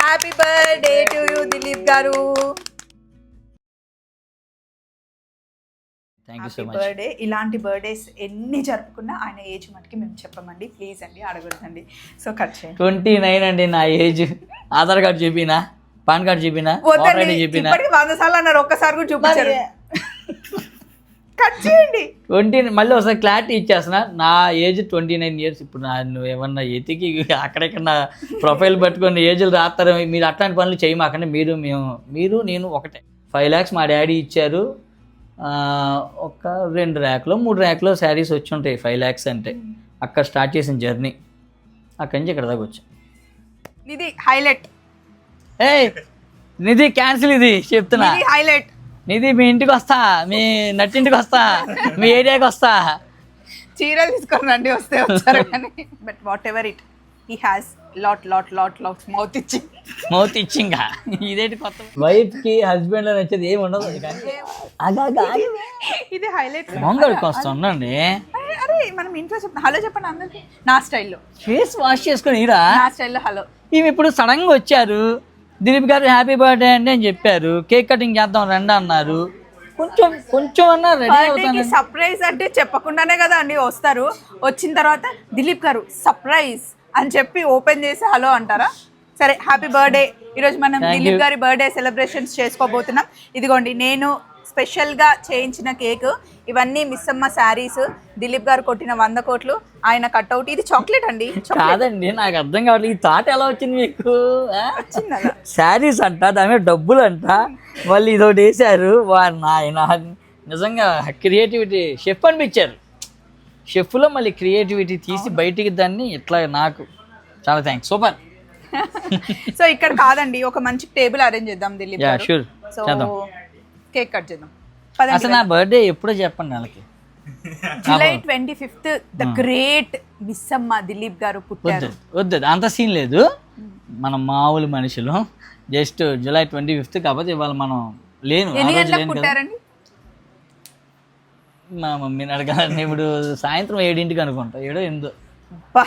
Happy birthday to you Dilip garu. Happy birthday ఇలాంటి birthdays ఎన్ని జరుపుకున్నా ఆయన ఏజ్ మటుకి మేము చెప్పమండి. ప్లీజ్ అండి అడగొద్దండి. సో కట్ చేయండి. ట్వంటీ నైన్ అండి నా ఏజ్ ఆధార్ కార్డు చూపినా? పాన్ కార్డు చూపినా? ఇప్పటికి వంద సార్లు అన్నారు. ఒక్కసారి కూడా చూపించారు. కట్ చేయండి. ట్వంటీ మళ్ళీ ఒకసారి క్లారిటీ ఇచ్చేస్తున్నా. నా ఏజ్ ట్వంటీ నైన్ ఇయర్స్ ఇప్పుడు నా నువ్వు ఏమన్నా ఎతికి అక్కడెక్కడ నా ప్రొఫైల్ పట్టుకొని ఏజ్లు రాస్తారు మీరు అట్లాంటి పనులు చేయమాకండి. మీరు మేము మీరు నేను ఒకటే. ఫైవ్ ల్యాక్స్ మా డాడీ ఇచ్చారు. ఒక రెండు ర్యాక్లో మూడు ర్యాక్లో శారీస్ వచ్చి ఉంటాయి. ఫైవ్ ల్యాక్స్ అంటే. అక్కడ స్టార్ట్ చేసిన జర్నీ అక్కడి నుంచి ఇక్కడ దాకా వచ్చాం. ఇది హైలైట్ ఏ నిధి క్యాన్సిల్ ఇది. చెప్తున్నా. హైలైట్ నిధి మీ ఇంటికి వస్తా. మీ నట్టింటికి వస్తా. మీ ఏరియాకి వస్తా. చీరలు తీసుకొని రండి వస్తే వచ్చారు కానీ. But whatever it he has lot lot lot lot mouth ఇచ్చి మౌత్ ఇచ్చింగా ఇదేంటి కొత్త? వైఫ్కి హస్బెండ్ నచ్చేది ఏమి ఉండదు. ఇది హైలైట్ మొంగడికి వస్తుండండి అరే మనం ఇంట్లో చెప్పండి హలో చెప్పండి అందరికి. నా స్టైల్లో ఫేస్ వాష్ చేసుకొని ఇరా. నా స్టైల్లో హలో. ఇవి ఇప్పుడు సడన్గా వచ్చారు. దిలీప్ గారు హ్యాపీ బర్త్డే అండి అని చెప్పారు. కేక్ కటింగ్ చేద్దాం రండి అన్నారు. కొంచెం కొంచెం అన్నా రెడీ అవుతాను సర్ప్రైజ్ అంటే చెప్పకుండానే కదా అండి వస్తారు. వచ్చిన తర్వాత దిలీప్ గారు సర్ప్రైజ్ అని చెప్పి ఓపెన్ చేసి హలో అంటారా? సరే హ్యాపీ బర్త్డే ఈరోజు మనం దిలీప్. గారి బర్త్డే సెలబ్రేషన్స్ చేసుకోబోతున్నాం. ఇదిగోండి నేను స్పెషల్గా చేయించిన కేక్. ఇవన్నీ మిస్ అమ్మ శారీస్. దిలీప్ గారు కొట్టిన వంద కోట్లు. ఆయన కట్అవుట్. ఇది చాక్లెట్ అండి. కాదండి నాకు అర్థం కావట్లేదు. ఈ థాట్ ఎలా వచ్చింది మీకు? శారీస్ అంట దాని మీద డబ్బులు అంట. వాళ్ళు ఇదొకటి వేసారు వారు నాయన నిజంగా క్రియేటివిటీ. షెఫ్ అనిపించారు. షెఫ్లో మళ్ళీ క్రియేటివిటీ తీసి బయటికి దాన్ని ఇట్లా నాకు చాలా థ్యాంక్స్ సూపర్. సో ఇక్కడ కాదండి. ఒక మంచి టేబుల్ అరేంజ్ చేద్దాం Dilip sure so cake cut చేద్దాం. అసలు నా బర్త్డే ఎప్పుడో చెప్పండి వాళ్ళకి July twenty fifth the great Missamma Dilip garu పుట్టారు. వద్దు అంత సీన్ లేదు. మనం మామూలు మనుషులు. జస్ట్ జూలై ట్వంటీ ఫిఫ్త్ కాకపోతే ఇవాళ మనం లేను మా మమ్మీని అడగాలని ఇప్పుడు సాయంత్రం ఏడింటికి అనుకుంటా ఏడో ఎనిమిదో. బా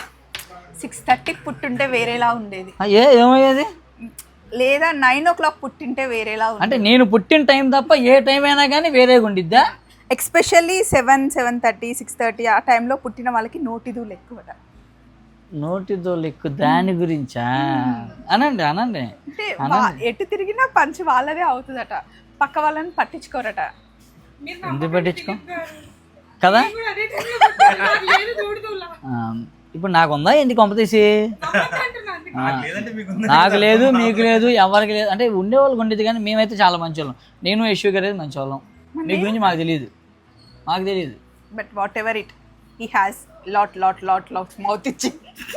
సిక్స్ థర్టీకి పుట్టుంటే వేరేలా ఉండేది. ఏ ఏమయ్యేది? లేదా నైన్ ఓ క్లాక్ పుట్టింటే వేరేలా ఉంది అంటే నేను పుట్టిన టైం తప్ప ఏ టైం అయినా కానీ వేరేగా ఉండిద్దా? Especially seven seven thirty six thirty ఆ టైంలో పుట్టిన వాళ్ళకి నోటిదూలు ఎక్కువ నోటితో లెక్కు దాని గురించా? అనండి అనండి. అంటే వా- ఎటు తిరిగినా పంచి వాళ్ళదే అవుతుందట. పక్క వాళ్ళని పట్టించుకోరట. ఎందుకు పట్టించుకో? కదా? ఆ, ఇప్పుడు నాకు ఉందా ఎందుకు కొంపతీసి నాకు లేదు మీకు లేదు ఎవరికి లేదు. అంటే ఉండేవాళ్ళకి ఉండేది కానీ మేమైతే చాలా మంచి వాళ్ళం నేను యశ్వ గారు మంచి వాళ్ళం మీ గురించి మాకు తెలియదు. మాకు తెలియదు. But whatever it he has lot lot lot lot mouth ఇచ్చి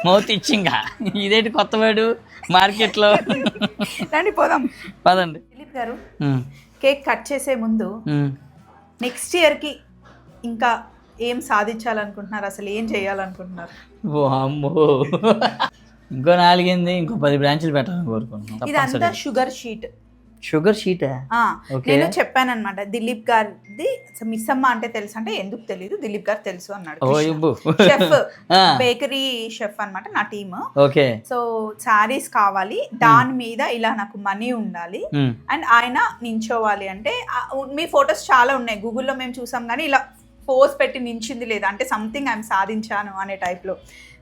మౌత్ ఇచ్చింగా ఇదేంటి కొత్త వాడు? మార్కెట్లో? రండి పోదాం. పదండి. దిలీప్ గారు కేక్ కట్ చేసే ముందు. నెక్స్ట్ ఇయర్కి ఇంకా ఏం సాధించాలనుకుంటున్నారు? అసలు ఏం చేయాలనుకుంటున్నారు? అమ్మో ఇంకో నాలుగైంది? ఇంకో పది బ్రాంచులు పెట్టాలని కోరుకుంటున్నాం. ఇదంతా షుగర్ షీట్ షుగర్ షీటా Okay. నేను చెప్పానన్నమాట. దిలీప్ గారిది మిస్ అమ్మ అంటే తెలుసు అంటే ఎందుకు తెలియదు దిలీప్ గారు తెలుసు అన్నాడు. ఓ ఇబ్బు షెఫ్. బేకరీ షెఫ్ అన్నమాట నా టీమ్ ఓకే. సో శారీస్ కావాలి. దాని మీద ఇలా నాకు మనీ ఉండాలి. అండ్ ఆయన నించోవాలి అంటే ఆ, మీ ఫొటోస్ చాలా ఉన్నాయి. గూగుల్లో మేము చూసాం కానీ ఇలా పోజ్ పెట్టి నించింది లేదు. అంటే సంథింగ్ ఐఎమ్ సాధించాను అనే టైప్లో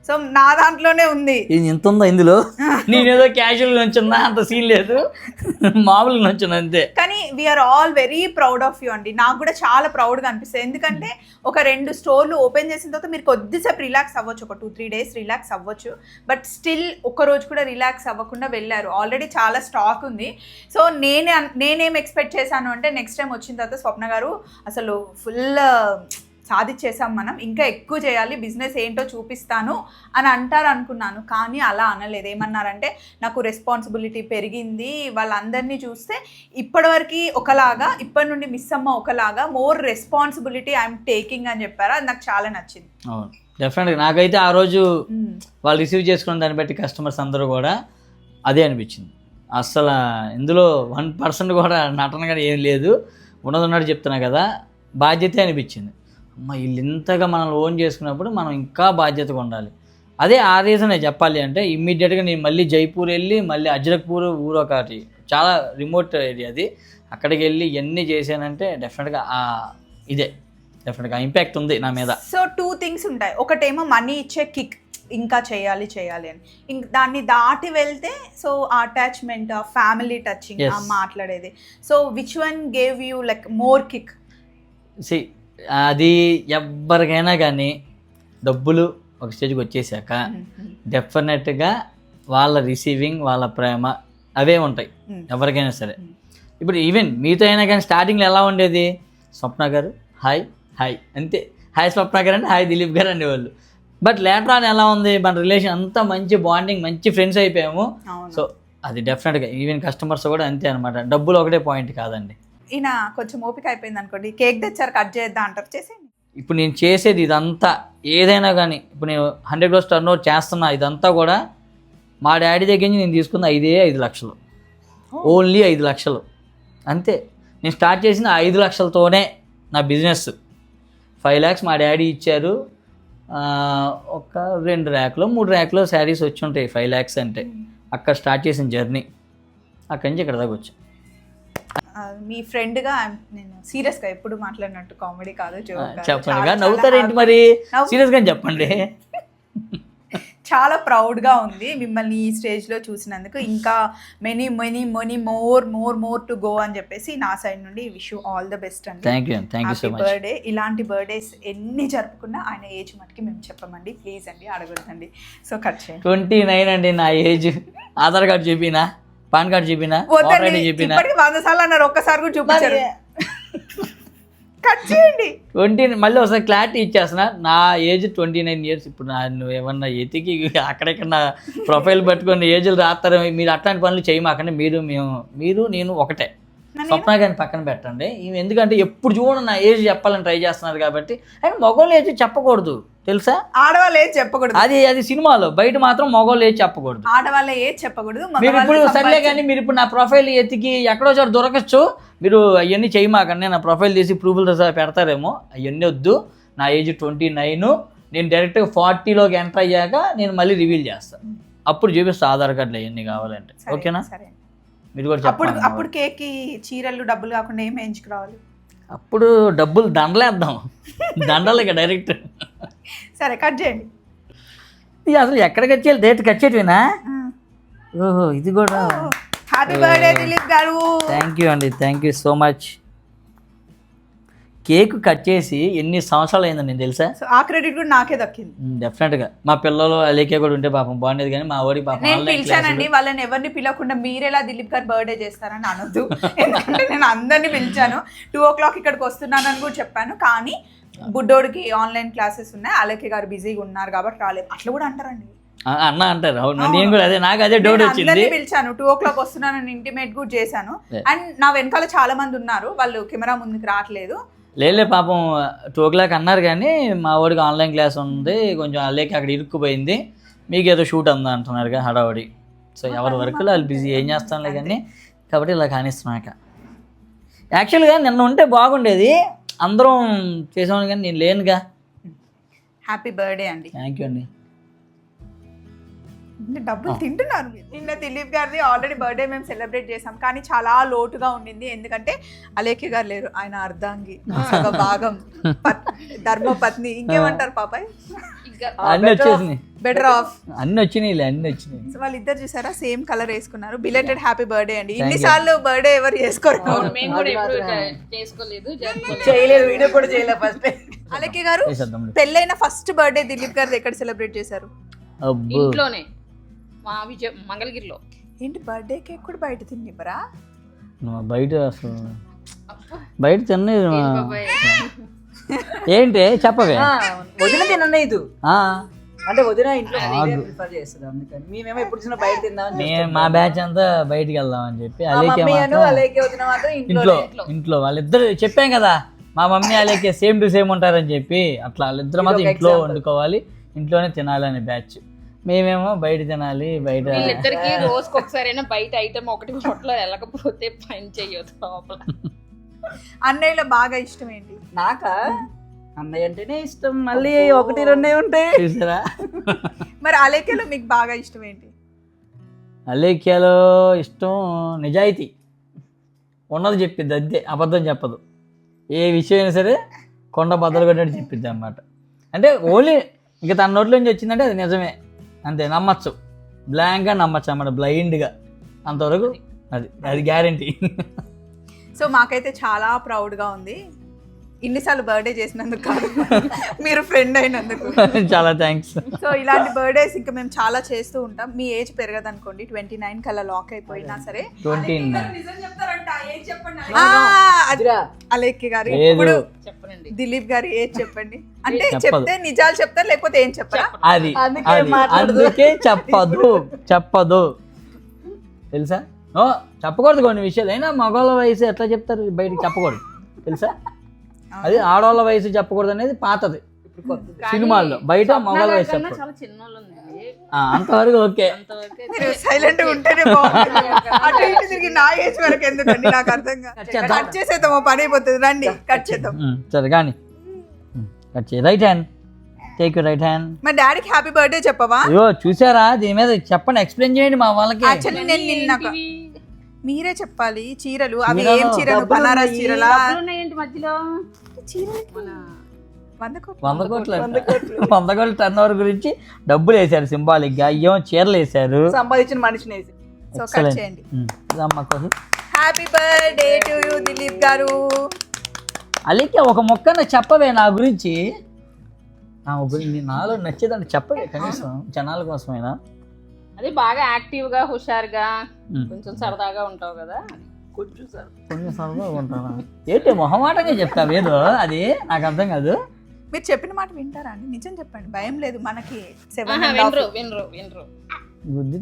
సో నా దాంట్లోనే ఉంది. ఎంత ఉందా ఇందులో? నేనేదో క్యాజువల్ నుంచున్నా అంత సీన్ లేదు. మామూలుగా నుంచున్నా అంతే. కానీ we are all very proud of you అండి. నాకు కూడా చాలా ప్రౌడ్గా అనిపిస్తుంది. ఎందుకంటే ఒక రెండు స్టోర్లు ఓపెన్ చేసిన తర్వాత మీరు కొద్దిసేపు రిలాక్స్ అవ్వచ్చు. ఒక టూ త్రీ డేస్ రిలాక్స్ అవ్వచ్చు. బట్ స్టిల్ ఒక రోజు కూడా రిలాక్స్ అవ్వకుండా వెళ్ళారు. ఆల్రెడీ చాలా స్టాక్ ఉంది. సో నేనే నేనేం ఎక్స్పెక్ట్ చేశాను అంటే నెక్స్ట్ టైం వచ్చిన తర్వాత స్వప్న గారు అసలు ఫుల్ సాధించేసాం మనం. ఇంకా ఎక్కువ చేయాలి బిజినెస్ ఏంటో చూపిస్తాను అని అంటారు అనుకున్నాను కానీ అలా అనలేదు. ఏమన్నారంటే నాకు రెస్పాన్సిబిలిటీ పెరిగింది. వాళ్ళందరినీ చూస్తే ఇప్పటివరకు ఒకలాగా ఇప్పటి నుండి మిస్ అమ్మ ఒకలాగా మోర్ రెస్పాన్సిబిలిటీ ఐఎమ్ టేకింగ్ అని చెప్పారు. అది నాకు చాలా నచ్చింది. అవును. డెఫినెట్గా నాకైతే ఆ రోజు. వాళ్ళు రిసీవ్ చేసుకున్న దాన్ని బట్టి కస్టమర్స్ అందరూ కూడా అదే అనిపించింది. అస్సలు ఇందులో వన్ పర్సెంట్ కూడా నటన కానీ ఏం లేదు. ఉన్నది ఉన్నట్టు చెప్తున్నా కదా. బాధ్యతే అనిపించింది. అమ్మ వీళ్ళు ఇంతగా మనల్ని ఓన్ చేసుకున్నప్పుడు మనం ఇంకా బాధ్యతగా ఉండాలి. అదే ఆ రీజనే చెప్పాలి అంటే ఇమ్మీడియట్గా నేను మళ్ళీ జైపూర్ వెళ్ళి మళ్ళీ అజ్రక్పూర్ ఊరు ఒకటి చాలా రిమోట్ ఏరియా అది. అక్కడికి వెళ్ళి ఎన్ని చేశానంటే డెఫినెట్గా ఆ ఇదే డెఫినెట్గా ఇంపాక్ట్ ఉంది నా మీద. సో టూ థింగ్స్ ఉంటాయి. ఒకటేమో మనీ ఇచ్చే కిక్ ఇంకా చేయాలి చేయాలి అని. ఇంక దాన్ని దాటి వెళ్తే సో అటాచ్మెంట్ ఆ ఫ్యామిలీ టచింగ్. ఆ మాట్లాడేది. So which one gave you like more kick C అది ఎవరికైనా కానీ డబ్బులు ఒక స్టేజ్కి వచ్చేసాక డెఫినెట్గా వాళ్ళ రిసీవింగ్ వాళ్ళ ప్రేమ అవే ఉంటాయి ఎవరికైనా సరే. ఇప్పుడు ఈవెన్ మీతో అయినా కానీ స్టార్టింగ్లో ఎలా ఉండేది? స్వప్న గారు హాయ్ హాయ్ అంతే. హాయ్ స్వప్న గారు అంటే హాయ్ దిలీప్ గారు అనేవాళ్ళు బట్ లేటర్ ఆన్ ఎలా ఉంది? మన రిలేషన్ అంతా మంచి బాండింగ్ మంచి ఫ్రెండ్స్ అయిపోయాము. సో అది డెఫినెట్గా ఈవెన్ కస్టమర్స్ కూడా అంతే అనమాట డబ్బులు ఒకటే పాయింట్ కాదండి. ఈయన కొంచెం ఓపిక అయిపోయింది అనుకోండి. కేక్ తెచ్చారు కట్ చేద్దాం అంటారు. చేసేయండి. ఇప్పుడు నేను చేసేది ఇదంతా ఏదైనా కానీ ఇప్పుడు నేను హండ్రెడ్ క్రోస్ టర్న్ ఓవర్ చేస్తున్నా ఇదంతా కూడా మా డాడీ దగ్గర నుంచి నేను తీసుకున్న ఐదే ఐదు లక్షలు. ఓన్లీ ఐదు లక్షలు. అంతే. నేను స్టార్ట్ చేసిన ఐదు లక్షలతోనే నా బిజినెస్ ఫైవ్ ల్యాక్స్ మా డాడీ ఇచ్చారు. ఒక రెండు ర్యాక్లో మూడు ర్యాక్లో శారీస్ వచ్చి ఉంటాయి ఫైవ్ ల్యాక్స్ అంటే. అక్కడ స్టార్ట్ చేసిన జర్నీ అక్కడి నుంచి ఇక్కడ దాకా వచ్చాను మీ ఫ్రెండ్గా నేను సీరియస్గా ఎప్పుడు మాట్లాడినట్టు కామెడీ కాదు. చెప్పండి. నవ్వుతారేంటి మరి? నవ్వు- సీరియస్గా చెప్పండి. చాలా ప్రౌడ్గా ఉంది. మిమ్మల్ని ఈ స్టేజ్లో చూసినందుకు. ఇంకా many many many more more more to go అని చెప్పేసి నా సైడ్ నుండి wish you all the best అండి. Thank you thank you so much birthday ఇలాంటి బర్త్డేస్ ఎన్ని జరుపుకున్నా ఆయన ఏజ్ మటుకి మేము చెప్పమండి. ప్లీజ్ అండి అడగొద్దండి. సో కట్ చేయండి. ట్వంటీ నైన్ అండి నా ఏజ్ ఆధార్ కార్డు చెప్పినా పాన్ కార్డు చెప్పినా ఇప్పటికి వంద సార్లు అన్నారు ఒక్కసారి కూడా చూపించారు. కట్ చేయండి. ట్వంటీ మళ్ళీ ఒకసారి క్లారిటీ ఇచ్చేస్తున్నా. నా ఏజ్ ట్వంటీ నైన్ ఇయర్స్ ఇప్పుడు నా నువ్వు ఏమన్నా ఎతికి అక్కడెక్కడ నా ప్రొఫైల్ పట్టుకొని ఏజ్లు రాస్తారు మీరు అట్లాంటి పనులు చేయమాకండి. మీరు మేము మీరు నేను ఒకటే. స్వప్న గారిని పక్కన పెట్టండి. ఎందుకంటే ఎప్పుడు చూడండి నా ఏజ్ చెప్పాలని ట్రై చేస్తున్నారు కాబట్టి. అండ్ మగవాళ్ళు ఏజ్ చెప్పకూడదు. తెలుసా? ఆడవాళ్ళు ఏది చెప్పకూడదు. అది అది సినిమాలో. బయట మాత్రం మగవాళ్ళు ఏజ్ చెప్పకూడదు. ఆడవాళ్ళ ఏది చెప్పకూడదు మీరు ఇప్పుడు సర్లే కానీ మీరు ఇప్పుడు నా ప్రొఫైల్ ఎత్తికి ఎక్కడో చోట దొరకచ్చు. మీరు అవన్నీ చేయమాకండి నా ప్రొఫైల్ తీసి ప్రూఫ్లు సహా పెడతారేమో. అవన్నీ వద్దు. నా ఏజ్ ట్వంటీ నైన్. నేను డైరెక్ట్గా ఫార్టీలోకి ఎంటర్ అయ్యాక నేను మళ్ళీ రివీల్ చేస్తాను అప్పుడు చూపిస్తా ఆధార్ కార్డులు అవన్నీ కావాలంటే. ఓకేనా? సరే. మీరు కూడా అప్పుడు చెప్పండి అప్పుడు కేక్కి చీరలు డబ్బులు కాకుండా ఏం వేయించుకురావాలి అప్పుడు డబ్బులు దండలేద్దాం. దండలకి డైరెక్ట్. సరే కట్ చేయండి. ఇది అసలు ఎక్కడ కట్ చేయాలి? డైరెక్ట్ కట్ చేయటమేనా? ఓహో ఇది కూడా. హ్యాపీ బర్త్డే దిలీప్ గారు. థ్యాంక్ యూ అండి thank you so much cake cut చేసి ఎన్ని సంవత్సరాలు అయిందని నేను తెలుసా? ఆ క్రెడిట్ కూడా నాకే దక్కింది. డెఫినెట్గా మా పిల్లలు అలేకే కూడా ఉంటే పాపం బాగుండేది కానీ మా వాడికి పాపం నేను పిలిచానండి వాళ్ళని ఎవరిని పిలవకుండా మీరెలా దిలీప్ గారు బర్త్డే చేస్తారని అనొద్దు. ఎందుకంటే నేను అందరినీ పిలిచాను. టూ ఓ క్లాక్ ఇక్కడికి వస్తున్నానని కూడా చెప్పాను. కానీ బుడ్డోడికి ఆన్లైన్ క్లాసెస్ ఉన్నాయి. అలకే గారు బిజీగా ఉన్నారు కాబట్టి రాలేదు. అట్లా కూడా అంటారండి. అన్న అంటారు. అవును నేను కూడా అదే నాకు అదే డౌట్ నేను వచ్చింది. పిలిచాను. టూ ఓ క్లాక్ వస్తున్నానని ఇంటిమేట్ కూడా చేశాను. అండ్ నా వెనకాల చాలా మంది ఉన్నారు. వాళ్ళు కెమెరా ముందుకు రావట్లేదు. లేలే పాపం టూ ఓ క్లాక్ అన్నారు కానీ మా వాడికి ఆన్లైన్ క్లాస్ ఉంది. కొంచెం అలేకి అక్కడ ఇరుక్కుపోయింది. మీకు ఏదో షూట్ ఉందా అంటున్నారుగా హడావడి. సో ఎవరి వరకు వాళ్ళు బిజీ ఏం చేస్తానులే కానీ కాబట్టి ఇలా కానిస్తున్నాక. యాక్చువల్గా నిన్న ఉంటే బాగుండేది. అందరం చేసామని కానీ నేను లేనుగా. హ్యాపీ బర్త్డే అండి. థ్యాంక్ యూ అండి. డబ్బులు తింటున్నారు మీరు. నిన్న దిలీప్ గారిది ఆల్రెడీ బర్త్డే మేము సెలబ్రేట్ చేసాం కానీ చాలా లోటుగా ఉండింది. ఎందుకంటే అలేఖ్య గారు లేరు. ఆయన అర్ధాంగి సగ భాగం పత్- ధర్మపత్ని. ఇంకేమంటారు పాపాయ్? అన్నీ వచ్చేసినాయి. బెటర్ ఆఫ్ అన్నీ వచ్చినాయిలే అన్నీ వచ్చినాయి. సో వాళ్ళిద్దరు చూసారా? సేమ్ కలర్ వేసుకున్నారు. బిలెటెడ్ హ్యాపీ బర్త్డే అండి. You. ఇన్నిసార్లు బర్త్డే ఎవరు చేసుకోరు? చేయలేదు వీడియో కూడా చేయలేదు ఫస్ట్ అలేఖ్య గారు పెళ్ళైన ఫస్ట్ బర్త్డే దిలీప్ గారిది ఎక్కడ సెలబ్రేట్ చేశారు? అబ్బో. ఇంట్లోనే. మా విజయ మంగళగిరిలో. ఏంటి బర్త్డే కేక్ కూడా బయట తినివ్వరా నువ్వు బయట అసలు బయట తిన్నది? ఏంటి చెప్పవే. వదిన ఆ, అంటే వదిన ఇంట్లో. ప్రిఫర్ చేస్తుంది అందుకని. మేమేమో ఎప్పుడు చూసినా బయట తిందామని మేము మా బ్యాచ్ అంతా బయటికి వెళ్దాం అని చెప్పి మాత్రం అలాగే వదిన మాత్రం ఇంట్లో ఇంట్లో ఇంట్లో వాళ్ళిద్దరు చెప్పాం కదా మా మమ్మీ అలేకే సేమ్ టు సేమ్ ఉంటారని చెప్పి అట్లా వాళ్ళిద్దరు మాత్రం ఇంట్లో. వండుకోవాలి ఇంట్లోనే తినాలి అనే బ్యాచ్ మేమేమో బయట తినాలి బయట వీళ్ళిద్దరికి రోజుకి ఒకసారైనా బయట ఐటమ్ ఒకటి పొట్టలో వెళ్ళకపోతే పని చెయ్యదు లోపల. అన్నయ్యలో బాగా ఇష్టం ఏంటి? నాకా? అన్నయ్య అంటేనే ఇష్టం. మళ్ళీ ఒకటి రెండే ఉంటాయి. చూసారా? మరి అలేఖ్యలో మీకు బాగా ఇష్టం ఏంటి? అలేఖ్యలో ఇష్టం నిజాయితీ. ఉన్నది చెప్పిద్ది అంతే. అబద్ధం చెప్పదు. ఏ విషయం అయినా సరే కొండ బద్దలు కొట్టినట్టు చెప్పిద్ది అన్నమాట. అంటే ఓన్లీ ఇంకా తన నోట్లో నుంచి వచ్చిందంటే అది నిజమే. అంతే నమ్మచ్చు. బ్లాంక్గా నమ్మచ్చు అన్నమాట బ్లైండ్గా అంతవరకు అది అది గ్యారంటీ సో మాకైతే చాలా ప్రౌడ్గా ఉంది. ఇన్నిసార్లు బర్త్డే చేసినందుకు కాదు. మీరు ఫ్రెండ్ అయినందుకు. చాలా థ్యాంక్స్ సో ఇలాంటి బర్త్డేస్ ఇంకా మేము చాలా చేస్తూ ఉంటాం. మీ ఏజ్ పెరగదు అనుకోండి ట్వంటీ నైన్ కల్లా లాక్ అయిపోయినా సరే. ట్వంటీ అలేఖ్య గారు. ఇప్పుడు చెప్పనండి. దిలీప్ గారు ఏజ్ చెప్పండి. అంటే. చెప్తే నిజాలు చెప్తారు లేకపోతే ఏం చెప్పరా? అది అందుకే చెప్పదు చెప్పదు. తెలుసా? ఓ చెప్పకూడదు కొన్ని విషయాలు. అయినా మగవాళ్ళ వయసు ఎట్లా చెప్తారు? బయటికి చెప్పకూడదు. తెలుసా? అది ఆడవాళ్ళ వయసు చెప్పకూడదు అనేది పాతది సినిమాల్లో బయట మగవాళ్ళ వయసు చెప్పకూడదు. అంతవరకు ఓకే. సైలెంట్గా ఉంటేనే అటు ఇటు తిరిగి నా ఏజ్ వరకు ఎందుకండి నాకు అర్థం. కట్ చేసేద్దాం ఓ పని అయిపోతుంది. రండి కట్ చేద్దాం. సరే కానీ. Right hand take you right hand మా డాడీకి హ్యాపీ బర్త్డే చెప్పవా? అయ్యో చూసారా? దీని మీద చెప్పండి. ఎక్స్ప్లెయిన్ చేయండి మా వాళ్ళకి. యాక్చువల్లీ నేను నిన్న? మీరే చెప్పాలి చీరలు. అవి ఏం చీరలు? బనారస్. చీరలా? మధ్యలో? వంద కోట్లు. వంద కోట్ల టర్న్ ఓవర్ గురించి డబ్బులు వేశారు సింబాలిక్గా. అయ్యో చీరలు వేశారు. సంపాదించిన మనిషిని వేసి. So cut. చేయండి. Happy birthday to you Dilip గారు. అలికే ఒక మొక్కన చెప్పవే నా గురించి. నా గురించి నాలో నచ్చేదంటే చెప్పవే కనీసం. జనాల కోసమైనా. అది బాగా యాక్టివ్గా హుషారుగా. కొంచెం సరదాగా ఉంటావు కదా కొంచెం సార్ కొన్ని సరదాగా ఉంటానా? ఏంటి మొహమాటంగా చెప్తావేదో అది? నాకు అర్థం కాదు. మీరు చెప్పిన మాట వింటారా అండి? నిజం చెప్పండి. భయం లేదు. మనకి సెవెన్ వినరు వినరు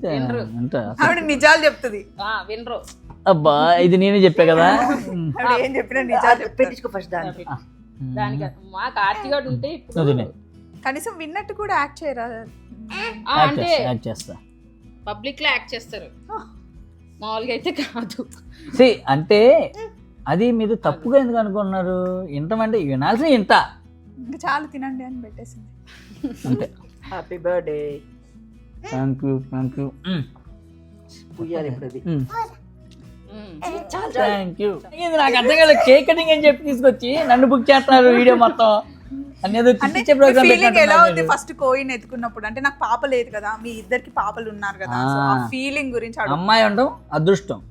వినరు. అంటే. ఆవిడ నిజాలు చెప్తుంది. ఆ, వినరు. అబ్బా ఇది నేనే చెప్పా కదా. ఆవిడ ఏం చెప్పినా నిజాలు పెట్టించుకో ఫస్ట్ దాన్ని. దానికి మా కార్తీగాడు ఉంటే. కనీసం విన్నట్టు కూడా యాక్ట్ చేయరా? అంటే యాక్ట్ చేస్తా. పబ్లిక్లో యాక్ట్ చేస్తారు. మామూలుగా అయితే కాదు. సి అంటే అది మీరు తప్పుగా ఎందుకు అనుకుంటున్నారు ఇంటమంటే వినాల్సిన ఇంట ఇంకా చాలు తినండి అని పెట్టేసింది. అంతే. Happy birthday thank you thank you పుయ్యాలి ఇప్పుడు అది. థ్యాంక్ యూ ఇది నాకు అర్థం కాలేదు. కేక్ కటింగ్ అని చెప్పి తీసుకొచ్చి నన్ను బుక్ చేస్తున్నారు వీడియో మొత్తం. అనేది ప్రోగ్రామ్ ఫీలింగ్ ఎలా ఉంది ఫస్ట్ కోయిన్ ఎత్తుకున్నప్పుడు? అంటే నాకు పాప లేదు కదా మీ ఇద్దరికి పాపలు ఉన్నారు కదా ఆ. ఫీలింగ్ గురించి అమ్మాయి ఉండడం అదృష్టం.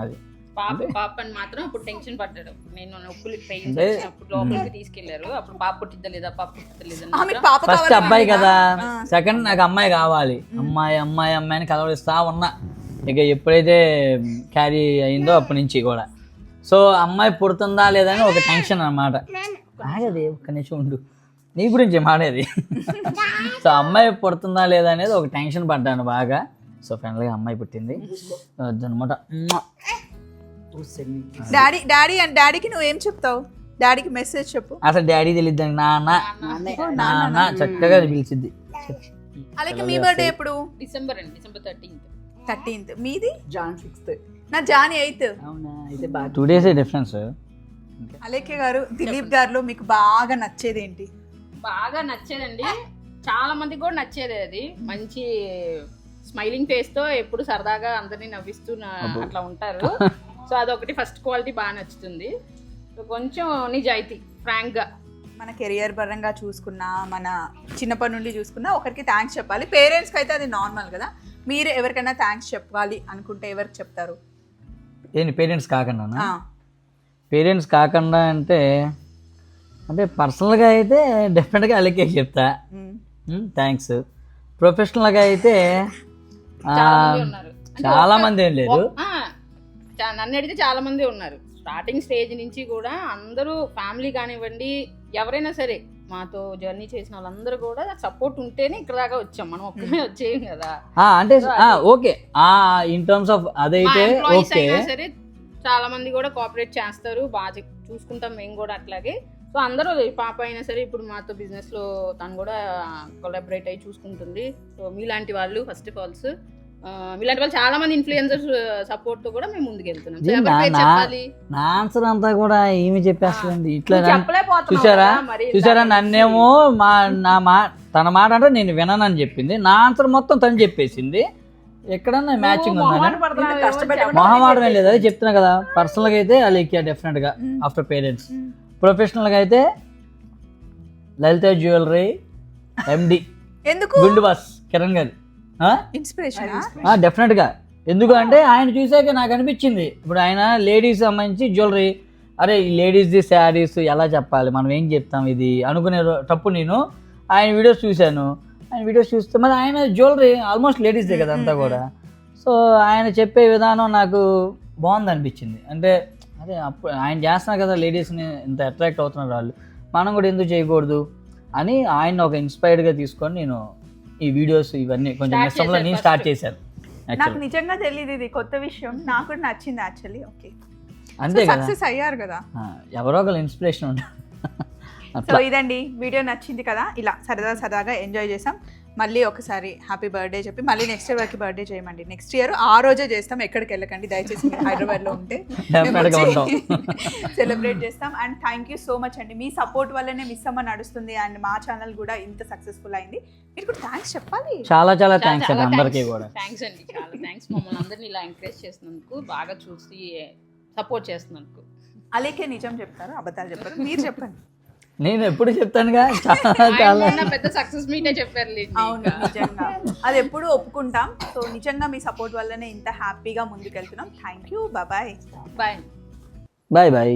అది. పాప పాపని మాత్రం అప్పుడు టెన్షన్ పడ్డాడు. నేను నొప్పులు పెయిన్స్ అంటే- వచ్చినప్పుడు లోపలికి తీసుకెళ్ళారు. అప్పుడు పాప పుట్టిద్దా లేదా పాప పుట్టిద్దా లేదా ఆ, మీకు పాప ఫస్ట్ కావాలా? అబ్బాయి కదా. సెకండ్ నాకు అమ్మాయి కావాలి. అమ్మాయి అమ్మాయి అమ్మాయి అని కలవరిస్తా ఉన్నా. ఇక ఎప్పుడైతే క్యారీ అయిందో అప్పటి నుంచి కూడా. సో అమ్మాయి పుడుతుందా లేదా అని ఒక టెన్షన్ అన్నమాట. ఆగది ఒక్క నిమిషం ఉండు. నీ గురించి మాడేది సో అమ్మాయి పుడుతుందా లేదా అనేది ఒక టెన్షన్ పడ్డాను బాగా. సో ఫైనల్గా అమ్మాయి పుట్టింది. అనమాట. డాడీ డాడీ అండ్ డాడీకి నువ్వు ఏం చెప్తావు? డాడీకి మెసేజ్ చెప్పు. అసలు డాడీ తెలియదు నాన్న. నాన్నే. చక్కగా పిలిచిద్ది. అలాగే మీ బర్త్డే ఎప్పుడు? డిసెంబర్ అండి డిసెంబర్ థర్టీన్త్. థర్టీన్త్. మీది? Jan sixth. నా జాని ఎయిత్. అవునా? అయితే బాగా టూ డేసే డిఫరెన్స్ అలేఖ్య గారు దిలీప్ గారిలో మీకు బాగా నచ్చేది ఏంటి? బాగా నచ్చేదండి. చాలా మందికి కూడా నచ్చేది అది. మంచి స్మైలింగ్ ఫేస్తో ఎప్పుడు సరదాగా అందరినీ నవ్విస్తూ అట్లా ఉంటారు. సో అదొకటి ఫస్ట్ క్వాలిటీ బాగా నచ్చుతుంది. సో కొంచెం నిజాయితీ ఫ్రాంక్గా మన కెరియర్ పరంగా చూసుకున్నా మన చిన్నప్పటి నుండి చూసుకున్నా ఒకరికి థ్యాంక్స్ చెప్పాలి. పేరెంట్స్కి అయితే అది నార్మల్ కదా. మీరు ఎవరికైనా థ్యాంక్స్ చెప్పాలి అనుకుంటే ఎవరికి చెప్తారు? ఏంటి పేరెంట్స్ కాకుండా ఆ, పేరెంట్స్ కాకుండా అంటే అంటే పర్సనల్గా అయితే డెఫినెట్గా అలకే చెప్తా. థ్యాంక్స్. ప్రొఫెషనల్గా అయితే చాలా మంది ఉన్నారు. అంటే చాలా ఒక్క- మంది ఏం లేదు. నన్ను అడిగితే చాలా మంది ఉన్నారు. స్టార్టింగ్ స్టేజ్ నుంచి కూడా అందరూ ఫ్యామిలీ కానివ్వండి ఎవరైనా సరే మాతో జర్నీ చేసిన వాళ్ళందరూ కూడా సపోర్ట్ ఉంటేనే ఇక్కడ దాకా వచ్చాం. మనం ఒక్కనే వచ్చేయం కదా. అంటే ఓకే. ఇన్ టర్మ్స్ ఆఫ్ అదైతే ఓకే. సరే చాలా మంది కూడా కోఆపరేట్ చేస్తారు. బాగా చూసుకుంటాం మేము కూడా అట్లాగే. సో అందరూ పాప అయినా సరే ఇప్పుడు మాతో బిజినెస్లో తను కూడా కొలాబరేట్ అయ్యి చూసుకుంటుంది. సో మీలాంటి వాళ్ళు ఫస్ట్ ఆఫ్ ఆల్స్ మీలాంటి వాళ్ళు చాలా మంది ఇన్ఫ్లుయెన్సర్స్ సపోర్ట్తో కూడా మేము ముందుకు వెళ్తున్నాం. నా- ఆన్సర్ అంతా కూడా ఏమి చెప్పేస్తుంది ఇట్లా చూసారా? చూసారా? నన్నేమో మా నా మా తన మాట అంటే నేను విననని చెప్పింది. నా ఆన్సర్ మొత్తం తను చెప్పేసింది. ఎక్కడన్నా మ్యాచింగ్ ఉందని మొహమాటం ఏం లేదు అదే చెప్తున్నా కదా. పర్సనల్గా అయితే అలీకియా డెఫినెట్గా ఆఫ్టర్ పేరెంట్స్ ప్రొఫెషనల్గా అయితే లలిత జ్యువెలరీ ఎండి ఎందుకు? గుండు బాస్ కిరణ్ గారు. ఇన్స్పిరేషన్ డెఫినెట్గా ఎందుకు అంటే ఆయన చూసాక నాకు అనిపించింది. ఇప్పుడు ఆయన లేడీస్ సంబంధించి జ్యువెలరీ అరే ఈ లేడీస్ది శారీస్ ఎలా చెప్పాలి? మనం ఏం చెప్తాం ఇది? అనుకునే తప్పు నేను. ఆయన వీడియోస్ చూశాను. ఆయన వీడియోస్ చూస్తే మరి ఆయన జ్యువెలరీ ఆల్మోస్ట్ లేడీస్దే కదా అంతా కూడా. సో ఆయన చెప్పే విధానం నాకు బాగుంది అనిపించింది అంటే అదే అప్పుడు ఆయన చేస్తున్నారు కదా లేడీస్ని ఇంత అట్రాక్ట్ అవుతున్నారు వాళ్ళు. మనం కూడా ఎందుకు చేయకూడదు అని ఆయన ఒక ఇన్స్పైర్డ్గా తీసుకొని నేను ఈ వీడియోస్ ఇవన్నీ కొంచెం ఇష్టంలో నేను. స్టార్ట్ చేశాను నాకు నిజంగా తెలియదు ఇది కొత్త విషయం. నాకు కూడా నచ్చింది యాక్చువల్లీ ఓకే అంతే కదా. సక్సెస్ అయ్యారు కదా. ఎవరో ఒకరు ఇన్స్పిరేషన్ ఉంటారు. సో ఇదండి. వీడియో నచ్చింది కదా? ఇలా సరదా సరదాగా ఎంజాయ్ చేసాం. మళ్ళీ ఒకసారి హ్యాపీ బర్త్డే చెప్పి మళ్ళీ నెక్స్ట్ ఇయర్ వరకు బర్త్డే చేయమండి. నెక్స్ట్ ఇయర్ ఆ రోజే చేస్తాం. ఎక్కడికి వెళ్ళకండి. దయచేసి మీరు హైదరాబాద్లో ఉంటే. సెలబ్రేట్ చేస్తాం. And thank you so much అండి. మీ సపోర్ట్ వల్లనే మిస్ అమ్మ నడుస్తుంది. అండ్ మా ఛానల్ కూడా ఇంత సక్సెస్ఫుల్ అయింది. మీరు కూడా థ్యాంక్స్ చెప్పాలి. చాలా చాలా థ్యాంక్స్ అండి అందరికీ కూడా. థ్యాంక్స్ అండి. చాలా థ్యాంక్స్ మమ్మల్ని అందరినీ ఇలా ఎంకరేజ్ చేసినందుకు బాగా చూసి సపోర్ట్ చేస్తున్నందుకు అలాగే నిజం చెప్తారు? అబద్ధాలు చెప్పారు? మీరు చెప్పండి. నేను ఎప్పుడు చెప్తానుగా? చాలా పెద్ద సక్సెస్ మీటే చెప్పారు అవును నిజంగా. అది ఎప్పుడు ఒప్పుకుంటాం. సో నిజంగా మీ సపోర్ట్ వల్లనే ఇంత హ్యాపీగా ముందుకెళ్తున్నాం. Thank you bye bye bye bye